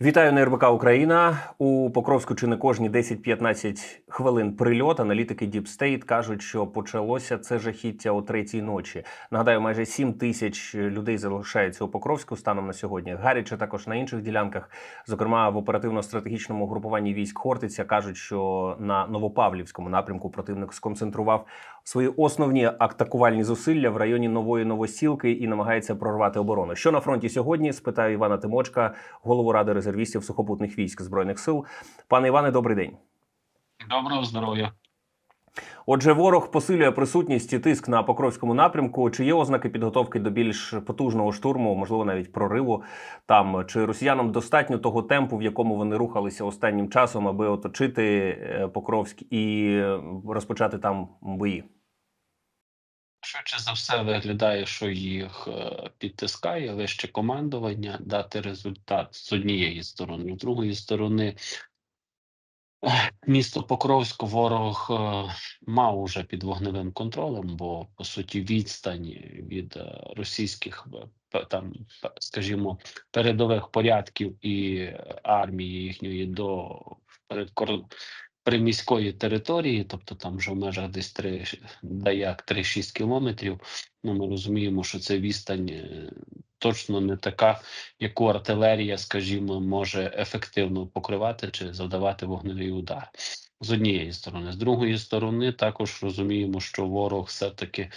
Вітаю на РБК Україна. У Покровську чи не кожні 10-15 хвилин прильот. Аналітики Deep State кажуть, що почалося це жахіття о третій ночі. Нагадаю, майже 7 тисяч людей залишається у Покровську станом на сьогодні. Гаряче також на інших ділянках. Зокрема, в оперативно-стратегічному групуванні військ Хортиця кажуть, що на Новопавлівському напрямку противник сконцентрував свої основні атакувальні зусилля в районі нової новосілки і намагається прорвати оборону. Що на фронті сьогодні? спитаю Івана Тимочка, голову ради резервістів сухопутних військ збройних сил. Пане Іване, добрий день. Доброго здоров'я. Отже, ворог посилює присутність і тиск на Покровському напрямку. Чи є ознаки підготовки до більш потужного штурму, можливо, навіть прориву там? Чи росіянам достатньо того темпу, в якому вони рухалися останнім часом, аби оточити е, Покровськ і е, розпочати там бої? Швидше за все виглядає, що їх е, підтискає вище командування дати результат з однієї сторони, з другої сторони. Місто Покровськ ворог е, мав уже під вогневим контролем, бо по суті відстань від е, російських там, скажімо, передових порядків і армії їхньої до приміської території, тобто там вже в межах десь 3, де як 3-6 кілометрів. Ну, ми розуміємо, що це відстань е, точно не така, яку артилерія, скажімо, може ефективно покривати чи завдавати вогневий удар. З однієї сторони, з другої сторони, також розуміємо, що ворог все-таки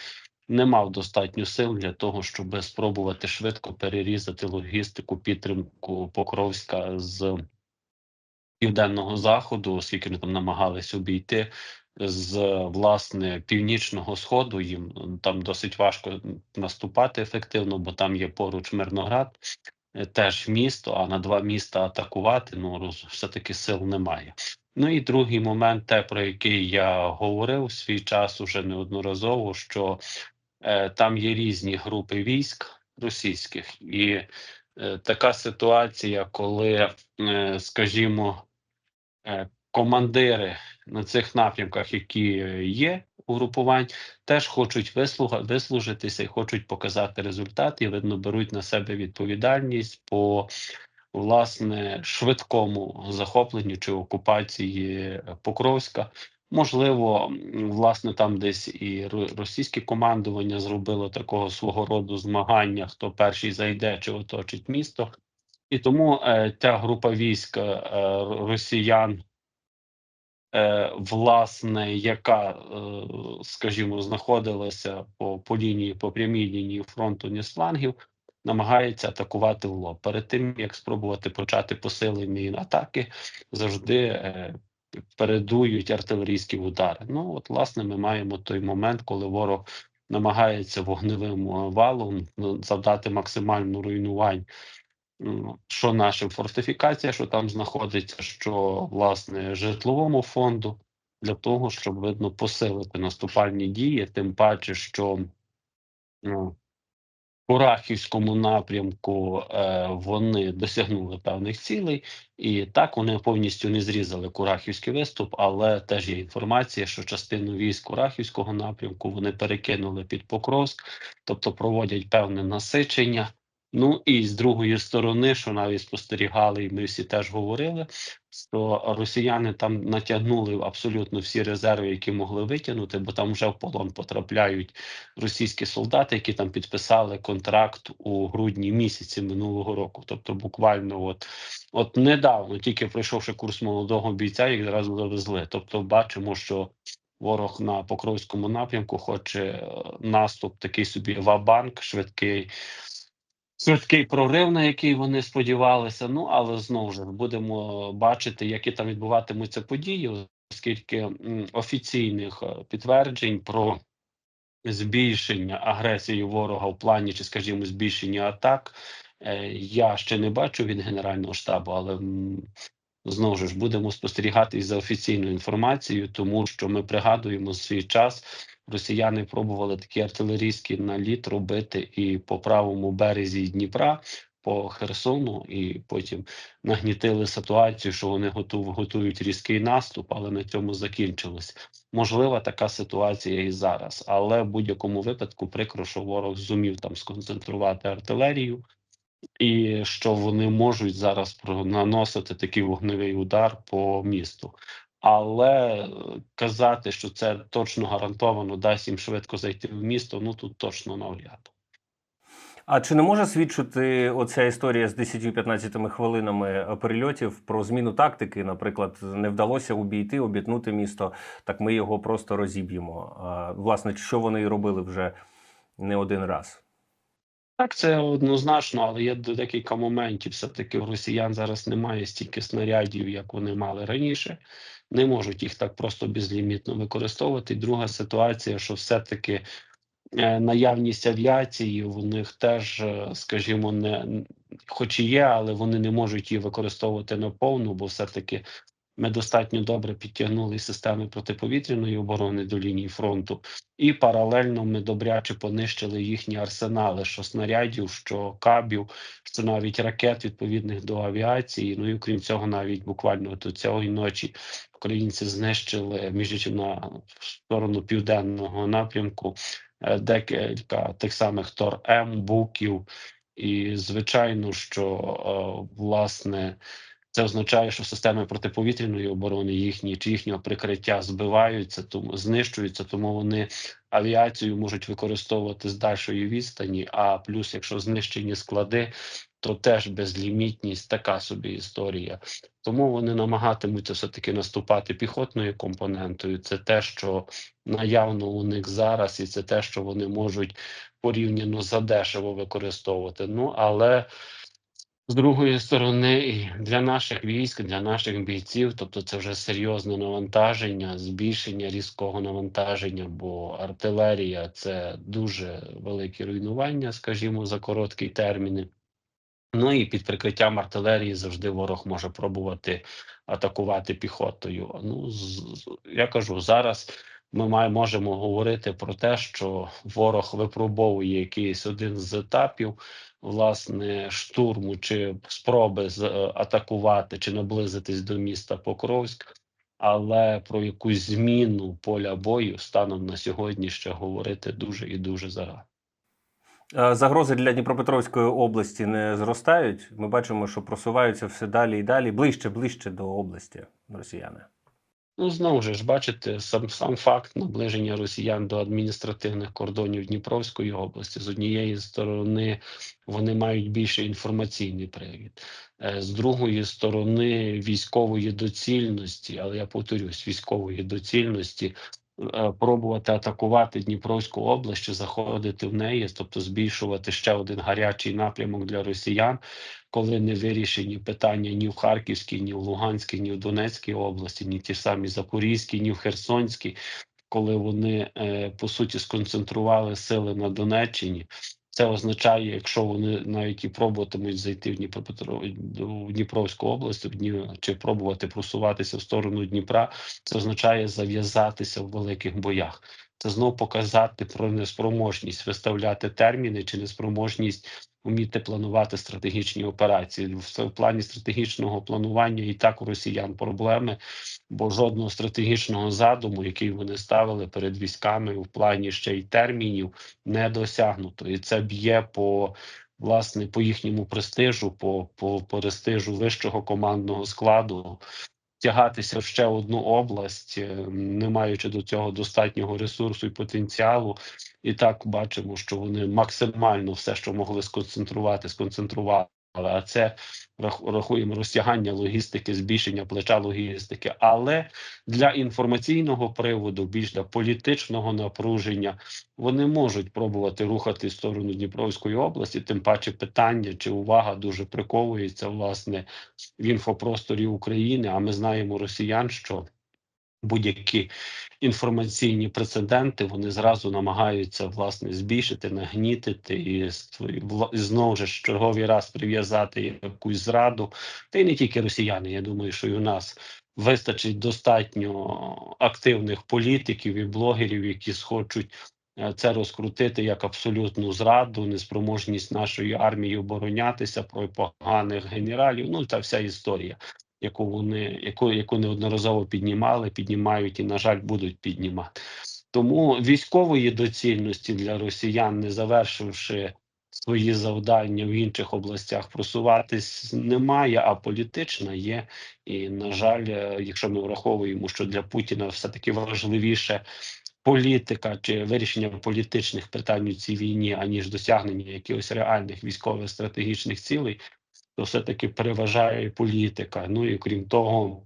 не мав достатньо сил для того, щоб спробувати швидко перерізати логістику підтримку Покровська з південного заходу, оскільки вони там намагались обійти з власне північного сходу. Їм там досить важко наступати ефективно, бо там є поруч Мирноград, е, теж місто. А на два міста атакувати ну роз, все-таки сил немає. Ну і другий момент, те про який я говорив в свій час уже неодноразово, що е, там є різні групи військ російських, і е, така ситуація, коли, е, скажімо, командири на цих напрямках, які е, є у групувань, теж хочуть вислуга, вислужитися і хочуть показати результат, і видно, беруть на себе відповідальність по власне швидкому захопленню чи окупації е, Покровська. Можливо, власне, там десь і російське командування зробило такого свого роду змагання, хто перший зайде чи оточить місто. І тому е, ця група військ е, росіян, е, власне, яка, е, скажімо, знаходилася по, по лінії, по прямій лінії фронту ні флангів, намагається атакувати в лоб. Перед тим як спробувати почати посилені атаки, завжди е, передують артилерійські удари. Ну, от, власне, ми маємо той момент, коли ворог намагається вогневим е, валом ну, завдати максимальну руйнувань що нашим фортифікація, що там знаходиться, що власне житловому фонду, для того, щоб видно посилити наступальні дії, тим паче, що ну, в Курахівському напрямку е, вони досягнули певних цілей, і так вони повністю не зрізали Курахівський виступ, але теж є інформація, що частину військ Курахівського напрямку вони перекинули під Покровськ, тобто проводять певне насичення. Ну і з другої сторони, що навіть спостерігали, і ми всі теж говорили, що росіяни там натягнули абсолютно всі резерви, які могли витягнути, бо там вже в полон потрапляють російські солдати, які там підписали контракт у грудні місяці минулого року. Тобто, буквально, от от недавно, тільки пройшовши курс молодого бійця, їх зразу завезли. Тобто, бачимо, що ворог на Покровському напрямку хоче е, наступ, такий собі вабанк, швидкий. Швидкий прорив, на який вони сподівалися. Ну але знову ж будемо бачити, які там відбуватимуться події, оскільки офіційних е, підтверджень про збільшення агресії ворога в плані, чи, скажімо, збільшення атак, е, я ще не бачу від Генерального штабу, але знову ж будемо спостерігати за офіційною інформацією, тому що ми пригадуємо свій час. Росіяни пробували такий артилерійський наліт робити і по правому березі Дніпра, по Херсону, і потім нагнітили ситуацію, що вони готув, готують різкий наступ, але на цьому закінчилось. Можлива така ситуація і зараз, але в будь-якому випадку прикро, що ворог зумів там сконцентрувати артилерію і що вони можуть зараз наносити такий вогневий удар по місту. Але е, казати, що це точно гарантовано дасть їм швидко зайти в місто, ну тут точно навряд. А чи не може свідчити оця історія з 10-15 хвилинами е, перельотів про зміну тактики? Наприклад, не вдалося обійти, обітнути місто, так ми його просто розіб'ємо. Власне, що вони і робили вже не один раз. Так, це однозначно, але є декілька моментів. Все-таки у росіян зараз немає стільки снарядів, як вони мали раніше. Не можуть їх так просто безлімітно використовувати. Друга ситуація, що все-таки е, наявність авіації в них теж, е, скажімо, не хоч і є, але вони не можуть її використовувати наповну, бо все-таки ми достатньо добре підтягнули системи протиповітряної оборони до лінії фронту, і паралельно ми добряче понищили їхні арсенали, що снарядів, що кабів, що навіть ракет відповідних до авіації. Ну і крім цього, навіть буквально до цієї ночі українці знищили між на сторону південного напрямку е, декілька тих самих Тор М, Буків. І звичайно, що е, власне це означає, що системи протиповітряної оборони їхні чи їхнього прикриття збиваються, тому знищуються, тому вони авіацію можуть використовувати з дальшої відстані. А плюс, якщо знищені склади, то теж безлімітність така собі історія. Тому вони намагатимуться все таки наступати піхотною компонентою. Це те, що наявно у них зараз, і це те, що вони можуть порівняно задешево використовувати. Ну але з другої сторони, і для наших військ, для наших бійців, тобто це вже серйозне навантаження, збільшення різкого навантаження, бо артилерія це дуже великі руйнування, скажімо, за короткі терміни. Ну і під прикриттям артилерії завжди ворог може пробувати атакувати піхотою. Ну з, я кажу зараз. Ми маємо можемо говорити про те, що ворог випробовує якийсь один з етапів власне штурму чи спроби е, атакувати чи наблизитись до міста Покровськ, але про якусь зміну поля бою станом на сьогодні ще говорити дуже і дуже зарано. Е, Загрози для Дніпропетровської області не зростають. Ми бачимо, що просуваються все далі і далі, ближче, ближче до області росіяни. Ну, знову ж бачите, сам сам факт наближення росіян до адміністративних кордонів Дніпровської області з однієї сторони вони мають більше інформаційний привід, е, з другої сторони військової доцільності, але я повторюсь, військової доцільності. е, Пробувати атакувати Дніпровську область, чи заходити в неї, тобто збільшувати ще один гарячий напрямок для росіян, коли не вирішені питання ні в Харківській, ні в Луганській, ні в Донецькій області, ні ті самі Запорізькій, ні в Херсонській, коли вони е, по суті сконцентрували сили на Донеччині. Це означає, якщо вони навіть і пробуватимуть зайти в Дніпропетро в Дніпровську область, в Дні... чи пробувати просуватися в сторону Дніпра, це означає зав'язатися в великих боях. Це знов показати про неспроможність виставляти терміни чи неспроможність вміти планувати стратегічні операції. В, плані стратегічного планування і так у росіян проблеми, бо жодного стратегічного задуму, який вони ставили перед військами в плані ще й термінів, не досягнуто, і це б'є по. Власне, по їхньому престижу, по, по престижу вищого командного складу, тягатися в ще одну область, е, не маючи до цього достатнього ресурсу і потенціалу, і так бачимо, що вони максимально все, що могли сконцентрувати, сконцентрували. А це рахуємо розтягання логістики, збільшення плеча логістики. Але для інформаційного приводу, більш для політичного напруження, вони можуть пробувати рухати сторону Дніпровської області. Тим паче питання чи увага дуже приковується власне в інфопросторі України. А ми знаємо росіян, що будь-які інформаційні прецеденти вони зразу намагаються власне збільшити, нагнітити і знову ж черговий раз прив'язати якусь зраду. Та й не тільки росіяни. Я думаю, що і у нас вистачить достатньо активних політиків і блогерів, які схочуть. Е, це розкрутити як абсолютну зраду, неспроможність нашої армії оборонятися про поганих генералів. Ну та вся історія яку вони яку, яку неодноразово піднімали, піднімають і, на жаль, будуть піднімати. Тому військової доцільності для росіян, не завершивши свої завдання в інших областях просуватись немає, а політична є. І на жаль, е, якщо ми враховуємо, що для Путіна все таки важливіше політика чи вирішення політичних питань у цій війні, аніж досягнення якихось реальних військових стратегічних цілей, то все таки переважає політика. Ну і крім того,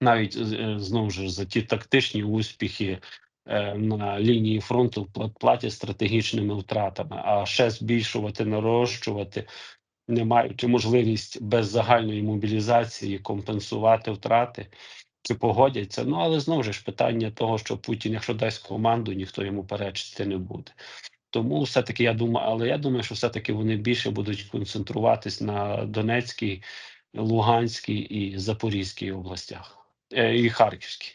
навіть е, знову ж за ті тактичні успіхи е, на лінії фронту платять стратегічними втратами, а ще збільшувати, нарощувати, не маючи можливість без загальної мобілізації компенсувати втрати. Чи погодяться? Ну але знову ж питання того, що Путін, якщо дасть команду, ніхто йому перечити не буде. Тому все-таки я думаю, але я думаю, що все-таки вони більше будуть концентруватись на Донецькій, Луганській і Запорізькій областях е, і Харківській.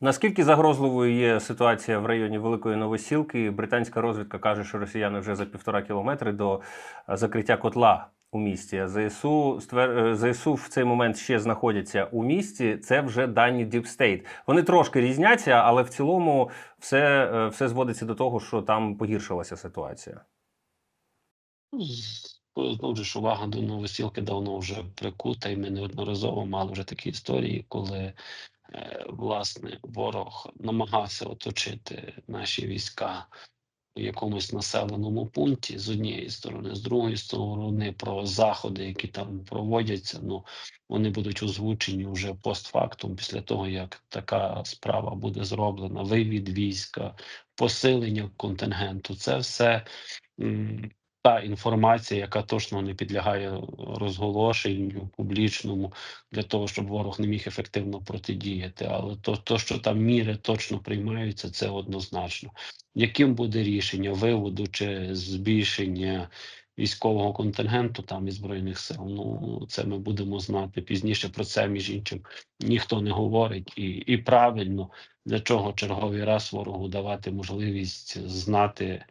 Наскільки загрозливою є ситуація в районі Великої Новосілки? Британська розвідка каже, що росіяни вже за півтора кілометри до закриття котла у місті. ЗСУ ствер... е, ЗСУ в цей момент ще знаходяться у місті. Це вже дані Deep State. Вони трошки різняться, але в цілому все, е, все зводиться до того, що там погіршилася ситуація. Знову ж увага до новосілки давно вже прикута, і ми неодноразово мали вже такі історії, коли е, власне ворог намагався оточити наші війська якомусь населеному пункті з однієї сторони, з другої сторони, про заходи, які там проводяться, ну вони будуть озвучені вже постфактум, після того як така справа буде зроблена, вивід війська, посилення контингенту. Це все. Та інформація, яка точно не підлягає розголошенню публічному для того, щоб ворог не міг ефективно протидіяти. Але то, то що там міри точно приймаються, це однозначно. Яким буде рішення виводу чи збільшення військового контингенту там і збройних сил? Ну це ми будемо знати пізніше. Про це між іншим ніхто не говорить, і, і правильно для чого черговий раз ворогу давати можливість знати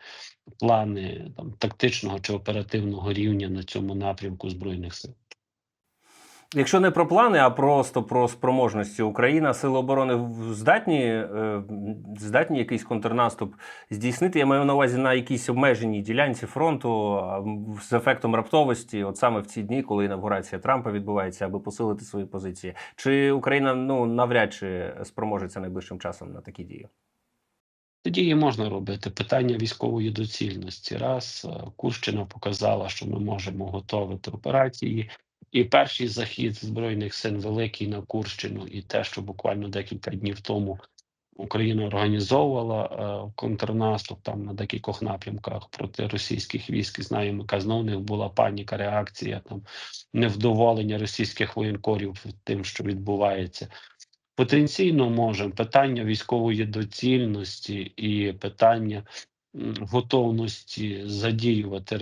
плани там тактичного чи оперативного рівня на цьому напрямку збройних сил. Якщо не про плани, а просто про спроможності Україна, сили оборони здатні, е, здатні якийсь контрнаступ здійснити. Я маю на увазі на якійсь обмеженій ділянці фронту з ефектом раптовості, от саме в ці дні, коли інавгурація Трампа відбувається, аби посилити свої позиції. Чи Україна ну навряд чи спроможеться найближчим часом на такі дії? Тоді її можна робити. Питання військової доцільності. Раз е, Курщина показала, що ми можемо готувати операції. І перший захід збройних сил великий на Курщину, і те, що буквально декілька днів тому Україна організовувала е, контрнаступ там на декількох напрямках проти російських військ. І Знаємо, яка знову них була паніка, реакція, там невдоволення російських воєнкорів тим, що відбувається. Потенційно можемо питання військової доцільності і питання готовності задіювати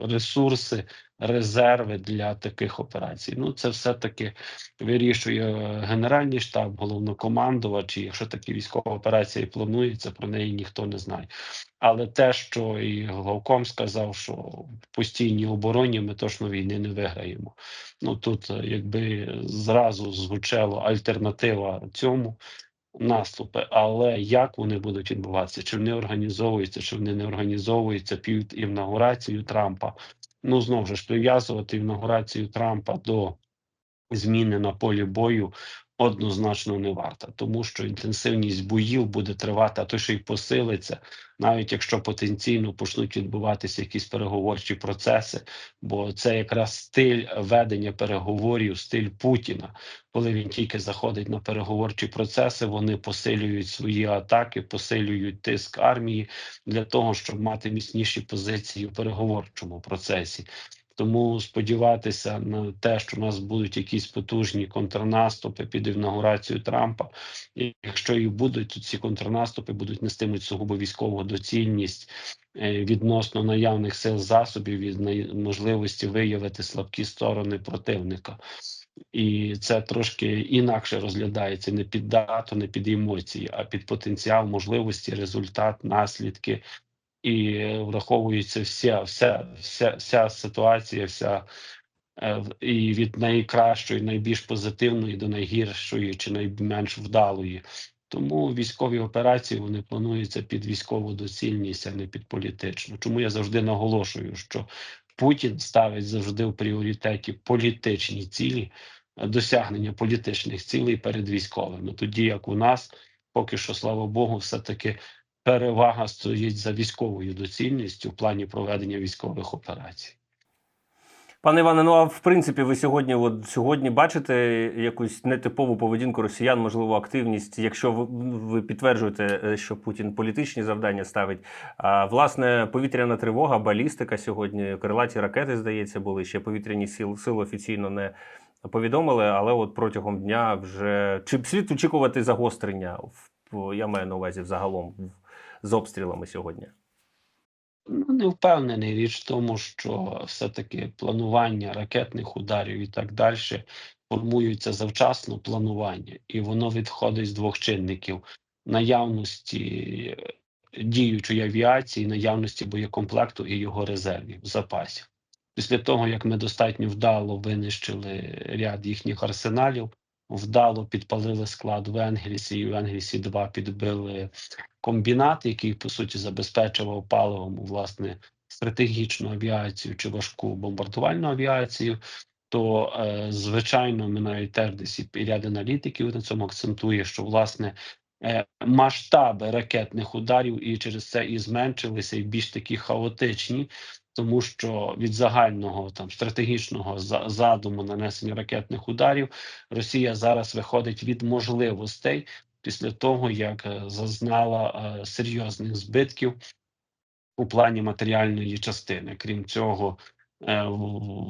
ресурси, резерви для таких операцій. Ну, це все-таки вирішує Генеральний штаб, головнокомандувач. І якщо такі військові операції плануються, про неї ніхто не знає. Але те, що і Главком сказав, що в постійній обороні ми точно війни не виграємо. Ну тут е, якби зразу звучала альтернатива цьому наступи, але як вони будуть відбуватися? Чи вони організовуються, чи вони не організовуються під інаугурацію Трампа? Ну знову ж прив'язувати інаугурацію Трампа до зміни на полі бою однозначно не варто, тому що інтенсивність боїв буде тривати, а то ще й посилиться, навіть якщо потенційно почнуть відбуватися якісь переговорчі процеси, бо це якраз стиль ведення переговорів, стиль Путіна. Коли він тільки заходить на переговорчі процеси, вони посилюють свої атаки, посилюють тиск армії для того, щоб мати міцніші позиції у переговорчому процесі. Тому сподіватися на те, що у нас будуть якісь потужні контрнаступи під інаугурацію Трампа. І якщо і будуть, то ці контрнаступи будуть нестимуть сугубо військову доцільність е, відносно наявних сил засобів най- можливості виявити слабкі сторони противника. І це трошки інакше розглядається не під дату, не під емоції, а під потенціал, можливості, результат, наслідки і враховується вся, вся, вся, вся ситуація, вся е, і від найкращої, найбільш позитивної до найгіршої чи найменш вдалої. Тому військові операції вони плануються під військову доцільність, а не під політичну. Чому я завжди наголошую, що Путін ставить завжди в пріоритеті політичні цілі, е, досягнення політичних цілей перед військовими. Тоді як у нас поки що, слава Богу, все-таки перевага стоїть за військовою доцільністю в плані проведення військових операцій. Пане Іване, ну а в принципі, ви сьогодні, от сьогодні бачите якусь нетипову поведінку росіян, можливо, активність, якщо ви, ви підтверджуєте, е, що Путін політичні завдання ставить. А власне, повітряна тривога, балістика сьогодні, крилаті ракети, здається, були ще повітряні сили, сили офіційно не повідомили, але от протягом дня вже чи слід очікувати загострення в я маю на увазі взагалом в- з обстрілами сьогодні. Ну, не впевнений річ в тому, що все-таки планування ракетних ударів і так далі формується завчасно планування, і воно відходить з двох чинників: наявності діючої авіації, наявності боєкомплекту і його резервів запасів. Після того, як ми достатньо вдало винищили ряд їхніх арсеналів, вдало підпалили склад в Енгельсі, і в Енгельсі 2 підбили комбінат, який по суті забезпечував паливом власне стратегічну авіацію чи важку бомбардувальну авіацію. То е, звичайно, навіть теж десь і ряд аналітиків на цьому акцентує, що власне е, масштаби ракетних ударів і через це і зменшилися, і більш такі хаотичні, тому що від загального там стратегічного за- задуму нанесення ракетних ударів Росія зараз виходить від можливостей після того, як е, зазнала е, серйозних збитків у плані матеріальної частини. Крім цього, е,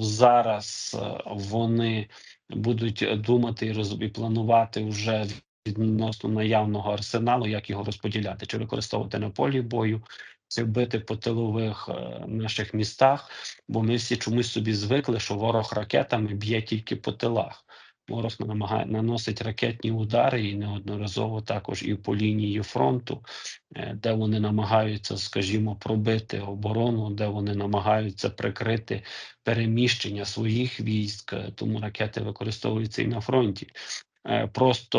зараз вони будуть думати і роз- і планувати вже відносно наявного арсеналу, як його розподіляти, чи використовувати на полі бою, чи бити по тилових наших містах. Бо ми всі чомусь собі звикли, що ворог ракетами б'є тільки по тилах. Ворог намагає наносить ракетні удари і неодноразово також і по лінії фронту, е, де вони намагаються, скажімо, пробити оборону, де вони намагаються прикрити переміщення своїх військ, е, тому ракети використовуються і на фронті. Е, Просто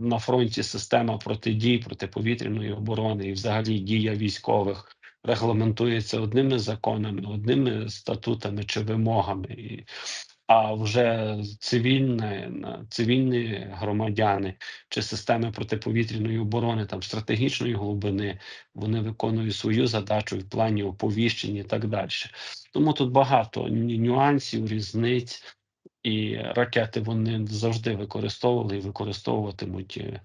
на фронті система протидій протиповітряної оборони і взагалі дія військових регламентується одними законами, одними статутами чи вимогами. І, а вже цивільне, цивільні громадяни чи системи протиповітряної оборони там стратегічної глибини вони виконують свою задачу в плані оповіщення і так далі. Тому тут багато нюансів, різниць, і ракети вони завжди використовували і використовуватимуть е,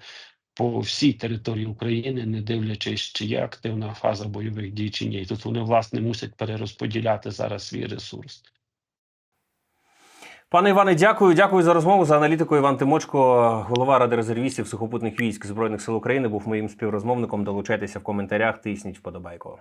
по всій території України, не дивлячись, чи є активна фаза бойових дій чи ні. І тут вони власне мусять перерозподіляти зараз свій ресурс. Пане Іване, дякую. Дякую за розмову. За аналітику Іван Тимочко, голова Ради резервістів сухопутних військ Збройних сил України, був моїм співрозмовником. Долучайтеся в коментарях, тисніть вподобайку.